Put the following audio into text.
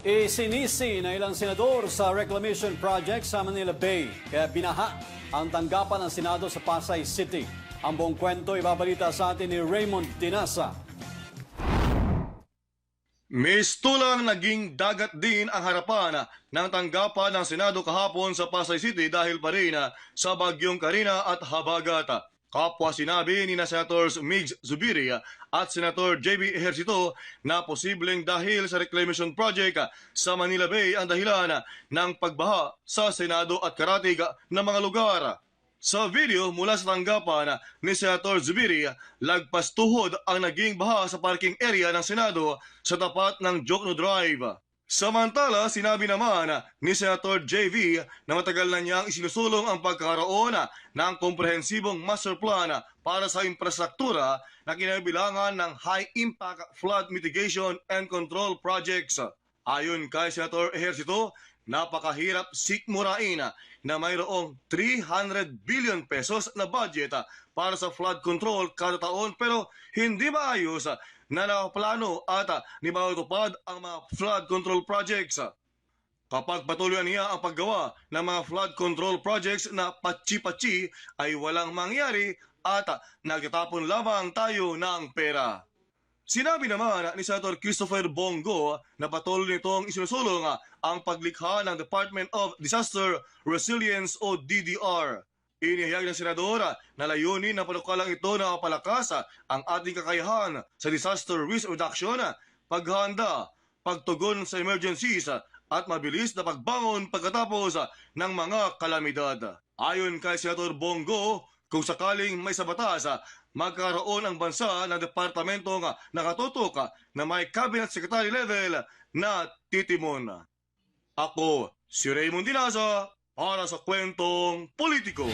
Isinisi na ilang senador sa reclamation project sa Manila Bay. Kaya binaha ang tanggapan ng Senado sa Pasay City. Ang buong kwento ibabalita sa atin ni Raymond Tinasa. Mistulang naging dagat din ang harapan ng tanggapan ng Senado kahapon sa Pasay City dahil pa rin sa bagyong Karina at Habagat. Kapwa sinabi ni na Senators Migs Zubiri at Senator JB Ejercito na posibleng dahil sa reclamation project sa Manila Bay ang dahilan ng pagbaha sa Senado at karatig ng mga lugar. Sa video mula sa tanggapan ni Senator Zubiri, lagpas tuhod ang naging baha sa parking area ng Senado sa tapat ng Jokno Drive. Samantala, sinabi naman ni Senator JV na matagal na niyang isinusulong ang pagkakaroon ng komprehensibong master plan para sa infrastruktura na kinabilangan ng high-impact flood mitigation and control projects. Ayon kay Senator Ejercito, napakahirap sikmurain na mayroong 300 billion pesos na budget para sa flood control kada taon pero hindi maayos na nakaplano at ni matutupad ang mga flood control projects. Kapag patuloy niya ang paggawa ng mga flood control projects na patsi-patsi ay walang mangyari at nagtatapon lamang tayo ng pera. Sinabi naman ni Senator Christopher Bongo na patuloy nitong isinusulong ang paglikha ng Department of Disaster Resilience o DDR. Inihayag ng senadora na layunin na panukalang ito na mapalakas ang ating kakayahan sa disaster risk reduction, paghahanda, pagtugon sa emergencies at mabilis na pagbangon pagkatapos ng mga kalamidad. Ayon kay Senator Bongo, kung sakaling may sa batas, magkaroon ang bansa ng departamentong nakatutok na may cabinet secretary level na titimon. Ako, si Raymond Dinaza, para sa kwentong politiko.